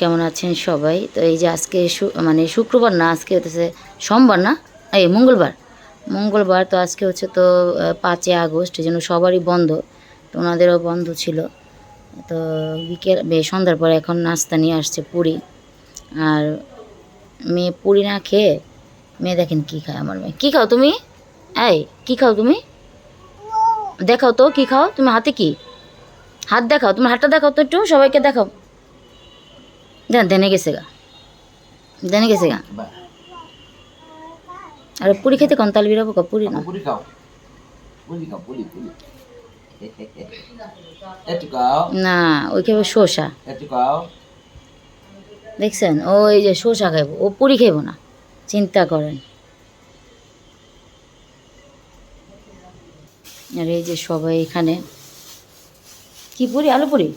কেমন আছেন সবাই? তো এই যে আজকে মানে শুক্রবার না, আজকে হচ্ছে সোমবার না? এই মঙ্গলবার। মঙ্গলবার তো আজকে হচ্ছে তো পাঁচই আগস্ট, এই সবারই বন্ধ। তো ওনাদেরও বন্ধ ছিল। তো বিকেল সন্ধ্যার পরে এখন নাস্তা নিয়ে আসছে পুরি। আর মেয়ে পুরি না খেয়ে, মেয়ে দেখেন কী খায় আমার মেয়ে। কী খাও তুমি? এই, কী খাও তুমি? দেখাও তো, কী খাও? তুমি হাতে কি? হাত দেখাও, তোমার হাতটা দেখাও তো একটু, সবাইকে দেখাও। দেন দেনে গেছে গা। দেনে গেছে গা। আর পুরি খেতে কোন তাল বিরাবো কা পুরি না। পুরি খাও। পুরি খাও পুরি পুরি। না ওই খাবে শসা। দেখছেন? ওই যে শসা খাইবো। ও পুরি খাইবো না। চিন্তা করেন। আর এই যে সবাই এখানে। কি পুরি? আলু পুরি?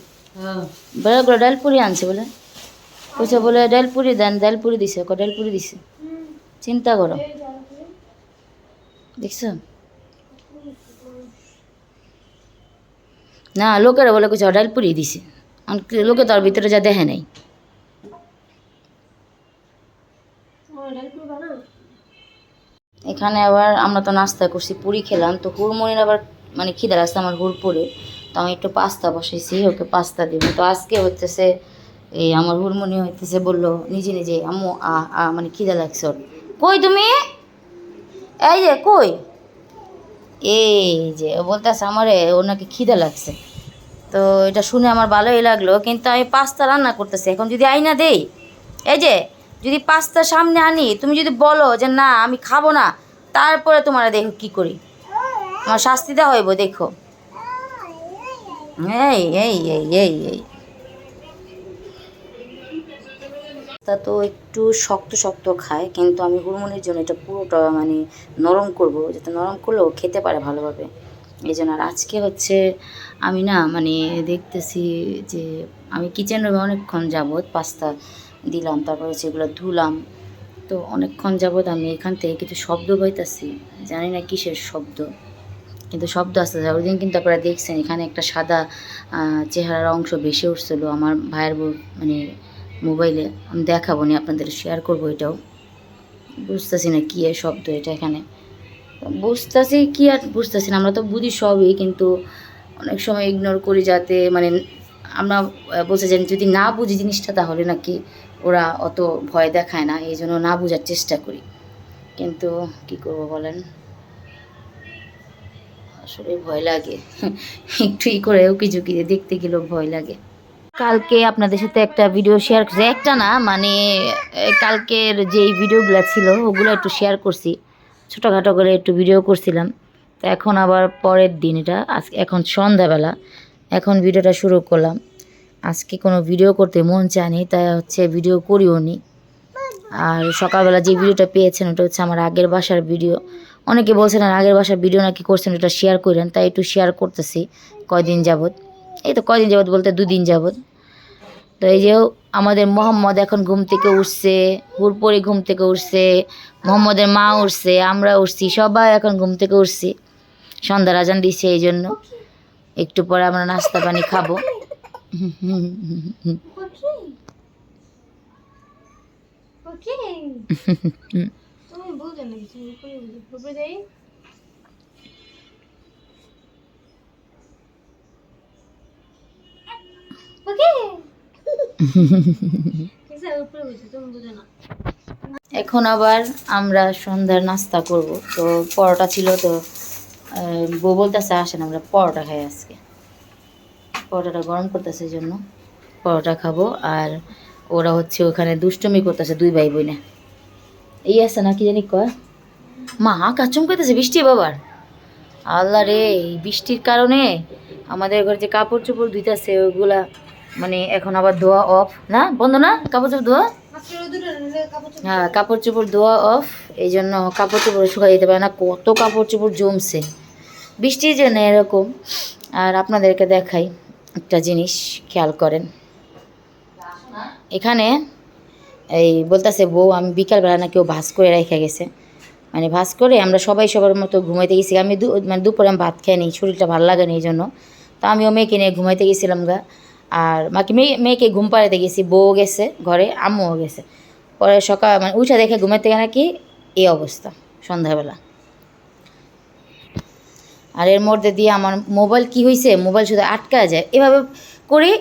বড় করে ডাল পুরি আনছে বলে। কইছে বলে ডাল পুরি দেন ডাল পুরি দিছে। ক ডাল পুরি দিছে। চিন্তা করো। দেখছ? না, লোকেরা বলে, কইছে ডাল পুরি দিছে। লোকে তার ভিতরে যা দেখে নাই। এখানে আবার আমরা তো নাস্তা করছি, পুরি খেলাম। তো হুড়মুড়ির আবার মানে খিদে লাগছে আমার হুড়পুরে। তো আমি একটু পাস্তা বসাইছি, ওকে পাস্তা দিব। তো আজকে হইতেছে এই আমার হুড়মুড়ি হইতেছে, বলল, নিজে নিজে, আম্মু, আ আ মানে খিদে লাগছে কই তুমি? এই যে, কই? এই যে, ও বলতেছে আমারে, ওর নাকি খিদে লাগছে। তো এটা শুনে আমার ভালোই লাগল, কিন্তু আমি পাস্তা রান্না করতেছি, এখন যদি আইনা দেই, এই যে, যদি পাস্তা সামনে আনি, তুমি যদি বলো যে না, আমি খাব না, তারপরে তোমার দেখো কি করি। আমার শাস্তি দেওয়া হইব, দেখো। এই এই এই এই এই। তা তো একটু শক্ত শক্ত খায়, কিন্তু আমি হুড়মুড়ির জন্য এটা পুরোটা মানে নরম করব, যাতে নরম করলেও খেতে পারে ভালোভাবে। এই জন্য আর আজকে হচ্ছে আমি না মানে দেখতেছি যে আমি কিচেন রুমে অনেকক্ষণ যাবৎ পাস্তা দিলাম, তারপরে সেগুলো ধুলাম। তো অনেকক্ষণ যাবৎ আমি এখান থেকে কিছু শব্দ পাইতাছি, জানি না কিসের শব্দ, কিন্তু শব্দ আসতে যায় ওই দিন কিন্তু আপনারা দেখছেন, এখানে একটা সাদা চেহারার অংশ ভেসে উঠছিল। আমার ভাইয়ের মানে মোবাইলে আমি দেখাবো নি, আপনাদের শেয়ার করব এটাও। বুঝতেছি না কী শব্দ এটা এখানে। বুঝতেছি কি আর বুঝতেছি না, আমরা তো বুঝি সবই, কিন্তু অনেক সময় ইগনোর করি যাতে মানে আমরা বলছে যে যদি না বুঝি জিনিসটা তাহলে নাকি ওরা অত ভয় দেখায় না, এই জন্য না বোঝার চেষ্টা করি। কিন্তু কি করব বলেন? আসলে ভয় লাগে। একটু ই করে উকি ঝুঁকি দিয়ে দেখতে গেলেও ভয় লাগে। কালকে আপনাদের সাথে একটা ভিডিও শেয়ার করছি। একটা না মানে কালকের যেই ভিডিওগুলো ছিল, ওগুলো একটু শেয়ার করছি। ছোটোখাটো করে একটু ভিডিও করছিলাম। তো এখন আবার পরের দিন এটা। আজকে এখন সন্ধ্যাবেলা। এখন ভিডিওটা শুরু করলাম। আজকে কোনো ভিডিও করতে মন চায়নি তাই হচ্ছে ভিডিও করিও নি। আর সকালবেলা যে ভিডিওটা পেয়েছেন, ওটা হচ্ছে আমার আগের বাসার ভিডিও অনেকে বলছেন, আর আগের বাসার ভিডিও নাকি করছেন, ওটা শেয়ার করেন। তাই একটু শেয়ার করতেছি, কয়দিন যাবত এই তো কয়দিন যাবত বলতে দুদিন যাবত তো এই যে আমাদের মোহাম্মদ এখন ঘুম থেকে উঠছে, হুরপরি ঘুম থেকে উঠছে, মোহাম্মদের মা উঠছে, আমরা উঠছি, সবাই এখন ঘুম থেকে উঠছি। সন্ধ্যা রাজান দিচ্ছে এই জন্য। একটু পরে আমরা নাস্তা পানি খাব। তুমি এখন আবার আমরা সন্ধ্যার নাস্তা করব। তো পরোটা ছিল তো বউ বলতেছে, আসেন, আমরা পরোটা খাই আজকে। পরোটাটা গরম করতেছে এই জন্য পরোটা খাব। আর ওরা হচ্ছে ওখানে দুষ্টুমি করতেছে দুই ভাই বোনে এই আছে না কি জানি কয়? মা আকাশ চমকাইতেছে বৃষ্টি বাবার। আল্লাহ রে, এই বৃষ্টির কারণে আমাদের ঘরে যে কাপড় চোপড় ধুইতেছে, ওগুলা মানে এখন আবার ধোয়া অফ না? বন্ধ না? কাপড় চোপড় ধোয়া হ্যাঁ কাপড় চোপড় ধোয়া অফ এই জন্য কাপড় চোপড় শুকাই দিতে পারে না। কত কাপড় চোপড় জমছে। বৃষ্টির জন্য এরকম। আর আপনাদেরকে দেখাই একটা জিনিস, খেয়াল করেন। এখানে এই বলতেছে, বউ, আমি বিকালবেলা না কেউ ভাস করে রেখে গেছে। মানে ভাস করে আমরা সবাই সবার মতো ঘুমাইতে গেছি আমি মানে দুপুরে আমি ভাত খাই নি, শরীরটা ভালো লাগে না এই জন্য তো আমিও মেয়েকে নিয়ে ঘুমাইতে গেছিলাম গা। আর মাকে মেয়ে, মেয়েকে ঘুম পাড়াতে গেছি, বউ গেছে ঘরে, আম্মুও গেছে। পরে সকাল মানে উঠে দেখে ঘুমের থেকে নাকি এই অবস্থা, সন্ধ্যাবেলা। আর এর মধ্যে দিয়ে আমার মোবাইল কি হয়েছে মোবাইল শুধু আটকা যায়। এভাবে করে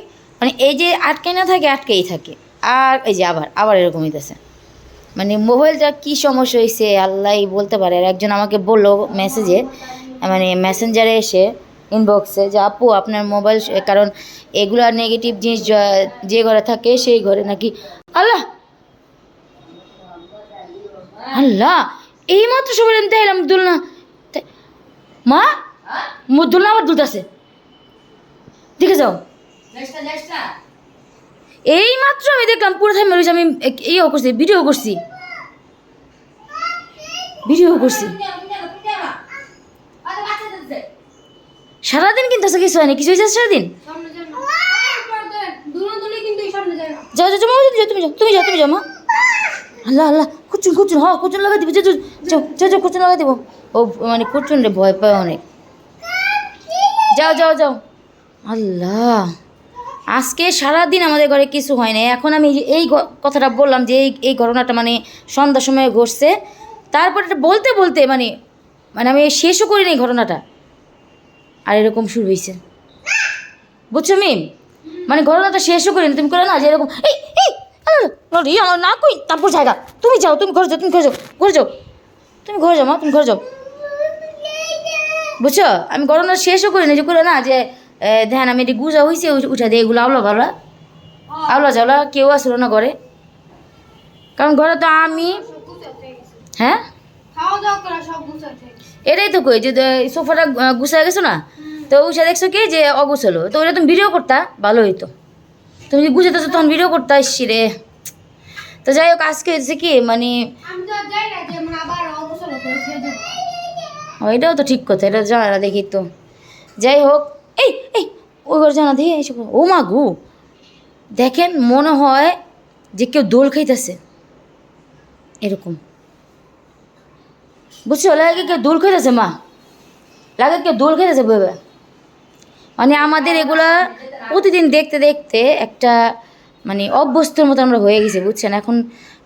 মানে এই যে আটকাই না থাকে আটকেই থাকে। আর এই যে আবার আবার এরকম হইতেছে। মানে মোবাইলটা কি সমস্যা হয়েছে আল্লাহ বলতে পারে। আর একজন আমাকে বলল মেসেজে মানে মেসেঞ্জারে এসে ইনবক্সে যে আপু আপনার মোবাইল কারণ এগুলা নেগেটিভ জিনিস যে ঘরে থাকে সেই ঘরে নাকি আল্লাহ! আল্লাহ! এই মাত্র সবাই এলাম দুলনা মা দুলনা আমার দুধ আছে। দেখে যাও। এই মাত্র আমি দেখলাম পুরো থাই মেরেছি আমি ইয়েও করছি ভিডিও করছি। ভিডিও করছি। সারাদিন কিন্তু আছে কিছু হয়নি। কিছু হয়েছে সারাদিন? যাও যাও তুমি যাও তুমি যাও তুমি যাও তুমি যাও মা। আল্লাহ আল্লাহ কুচুন কুচুন হ্যাঁ কুচুন লাগাই দিব যাও যাও যাও কুচুন লাগাই দিব। ও মানে কুচুন রে ভয় পায় অনেক। যাও যাও যাও। আল্লাহ। আজকে সারাদিন আমাদের ঘরে কিছু হয় না এখন আমি এই কথাটা বললাম যে এই এই ঘটনাটা মানে সন্ধ্যার সময় ঘটছে। তারপর এটা বলতে বলতে মানে মানে আমি শেষও করিনি এই ঘটনাটা। আর এরকম শুরু হয়েছে বুঝছ মিম? মানে ঘটনাটা শেষও করিনি তুমি করে না যে এরকম এই না কই তারপর জায়গা তুমি যাও তুমি ঘরে যাও তুমি ঘরে যাও ঘরে যাও তুমি ঘরে যাও মা তুমি ঘরে যাও। বুঝছ? আমি ঘটনা শেষও করিনি যে করে না যে ধ্যান আমি এটি গুজা হয়েছে উঠা দিয়ে এগুলো আওলা ভাবলা আওলা ঝাওলা কেউ আসলো না ঘরে। কারণ ঘরে তো আমি হ্যাঁ? এটাই তো কই যে সোফাটা গুছায় গেছো না? তো উষা দেখছ কি? যে অগুছালো তো ওটা তুমি ভিডিও করতা? ভালো হইতো। তুমি যদি গুছাতেছো তখন ভিডিও করতা ইসি রে। তো যাই হোক আজকে হয়েছে কি? মানে মানে এটাও তো ঠিক কথা এটা জানা না দেখি তো। যাই হোক এই এই ওই ঘর জানা দিয়ে এসে ও মা গু! দেখেন মনে হয় যে কেউ দোল খাইতেছে। এরকম। বুঝছ? লাগে কেউ দোল খাইতেছে মা। লাগে কেউ দোল খাইতেছে ভেবে। মানে আমাদের এগুলা প্রতিদিন দেখতে দেখতে একটা মানে অভ্যস্তর মতো আমরা হয়ে গেছি বুঝছেন? এখন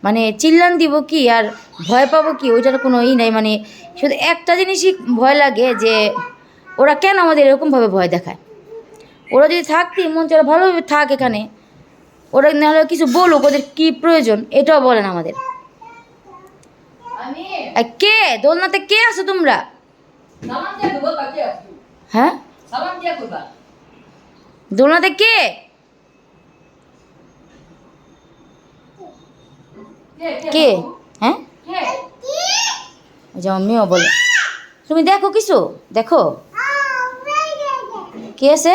মানে চিল্লান দিব কি আর ভয় পাবো কি? ওইটার কোনো ই নাই মানে শুধু একটা জিনিসই ভয় লাগে যে ওরা কেন আমাদের এরকমভাবে ভয় দেখায়? ওরা যদি থাকতি মন চলে ভালোভাবে থাক এখানে। ওরা নাহলে কিছু বলুক ওদের কী প্রয়োজন এটাও বলেন আমাদের। কে? দোলনাতে কে আছো তোমরা? হ্যাঁ? দোলনাতে কে? কে হ্যাঁ? যে আমার বলে। তুমি দেখো কিছু? দেখো। কে আছে?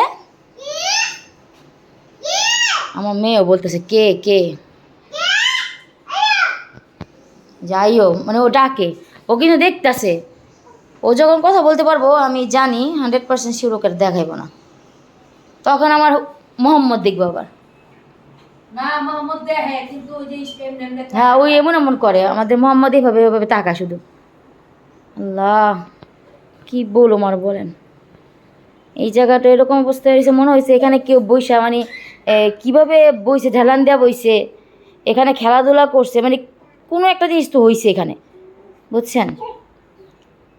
আমার মেয়েও বলতেছে কে কে? যাইও মানে ও ডাকে। ও কিন্তু দেখতেছে। ও যখন কথা বলতে পারব আমি জানি হান্ড্রেড পার্সেন্ট শিওর ওকে দেখাইবো না। তখন আমার মোহাম্মদ দেখব আবার। হ্যাঁ ওই এমন এমন করে আমাদের মোহাম্মদ এইভাবে এভাবে তাকা শুধু। আল্লাহ কি বলো মার বলেন? এই জায়গাটা এরকম অবস্থা হয়েছে মনে হয়েছে এখানে কেউ বইসা মানে কীভাবে বইছে ঢেলান দেওয়া বইছে এখানে খেলাধুলা করছে মানে কোনো একটা জিনিস তো হয়েছে এখানে। বুঝছেন?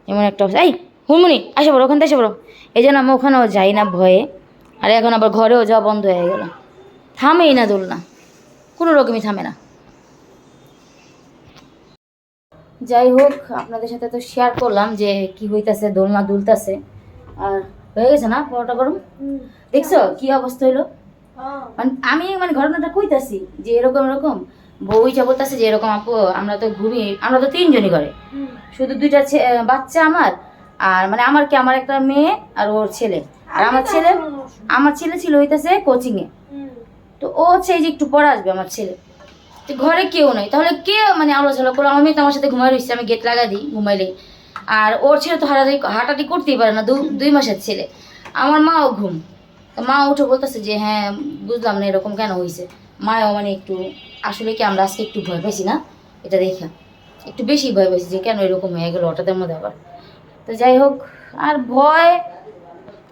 এমন একটা অবস্থা। এই হুমনি আসে পড়ো ওখান থেকে এসে পড়ো। এই জন্য আমি ওখানেও যাই না ভয়ে। আর এখন আবার ঘরেও যাওয়া বন্ধ হয়ে গেল। থামেই না দোলনা। কোনো রকমই থামে না। যাই হোক আপনাদের সাথে তো শেয়ার করলাম যে কি হইতাছে দোলনা দুলতাছে। আর হয়ে গেছে না পরোটা গরম? দেখছ কি অবস্থা হইল? হ্যাঁ। মানে আমি মানে ঘটনাটা কইতাছি যে এরকম এরকম। বউই যা বলতেছে যে এরকম আপু আমরা তো ঘুমি আমরা তো তিনজনই করে শুধু দুইটা বাচ্চা আমার আর মানে আমার কি আমার একটা মেয়ে আর ওর ছেলে। আর আমার ছেলে আমার ছেলে ছিল হইতাছে কোচিংয়ে। তো ও হচ্ছে এই যে একটু পরে আসবে আমার ছেলে। তো ঘরে কেউ নেই। তাহলে কে মানে আলোচনা করল আমার মেয়ে তো আমার সাথে ঘুমাই রয়েছে আমি গেট লাগা দিই ঘুমাইলে। আর ওর ছেলে তো হাঁটাহাঁটি হাঁটাহাঁটি করতেই পারে না দুই মাসের ছেলে। আমার মাও ঘুম। তো মা উঠে বলতেছে যে হ্যাঁ বুঝলাম না এরকম কেন হয়েছে মাও মানে একটু আসলে কি আমরা আজকে একটু ভয় পাইছি না? এটা দেখা। একটু বেশি ভয় পাইছি যে কেন এরকম হয়ে গেলো হঠাৎ মধ্যে আবার। তো যাই হোক আর ভয়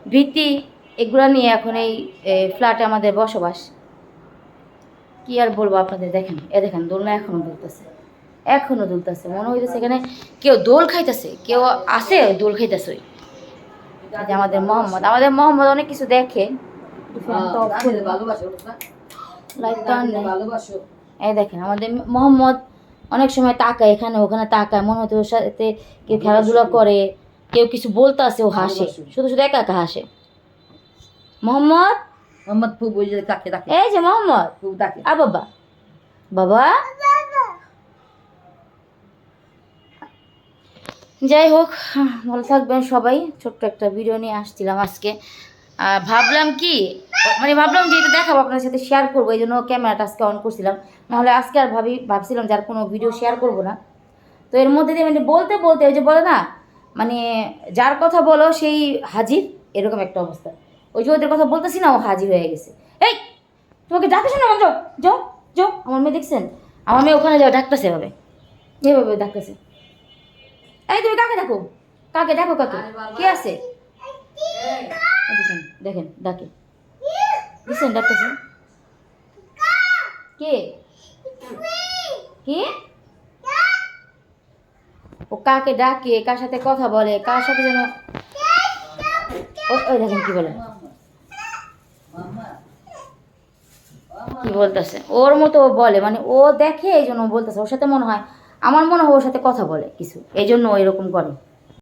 ভীতি এগুলা নিয়ে এখন এই ফ্ল্যাটে আমাদের বসবাস। কি আর বলব আপনাদের দেখেন এ দেখেন দোলনা এখনও দুলতেছে। এখনও দুলতেছে। মনে হইতেছে এখানে কেউ দোল খাইতেছে কেউ আসে দোল খাইতেছে ওই। যে আমাদের মোহাম্মদ। আমাদের মোহাম্মদ অনেক কিছু দেখে। অন নেই। এই দেখেন আমাদের মোহাম্মদ অনেক সময় তাকায় এখানে ওখানে তাকায় মনে হতো ওর সাথে কেউ খেলাধুলা করে কেউ কিছু বলতে আসে ও হাসে। শুধু শুধু একা একা হাসে। মোহাম্মদ? মোহাম্মদ যে তাকে ডাকে এই যে মোহাম্মদ। ডাকে আ বাবা। বাবা? যাই হোক ভালো থাকবেন সবাই। ছোট্ট একটা ভিডিও নিয়ে আসছিলাম আজকে। ভাবলাম কি মানে ভাবলাম যে এটা দেখাবো আপনার সাথে শেয়ার করব এই জন্য ক্যামেরাটা আজকে অন করছিলাম নাহলে আজকে আর ভাবি ভাবছিলাম যে আর কোনো ভিডিও শেয়ার করব না তো এর মধ্যে দিয়ে মানে বলতে বলতে ওই যে বলে না মানে যার কথা বলো সেই হাজির এরকম একটা অবস্থা ওই যে ওদের কথা বলতেছি না ও হাজির হয়ে গেছে এই তোমাকে ডাকতেছে না যাও যাও যাও আমার মেয়ে দেখছেন আমার মেয়ে ওখানে যাও ডাকতেছে এভাবে এভাবে ডাকতেছে এই তুমি কাকে ডাকো কাকে ডাকো কাকে কে আছে দেখেন, ডাকে। দেখছেন ডাকতেছে কে? কে? ও কাকে ডাকে, কার সাথে কথা বলে, কার সাথে যেন ওই দেখেন কি বলে। কি বলতেছে? ওর মতো ও বলে মানে ও দেখে এই জন্য বলতেছে, ওর সাথে মনে হয়, আমার মনে হয় ওর সাথে কথা বলে কিছু, এই জন্য ও এরকম করে।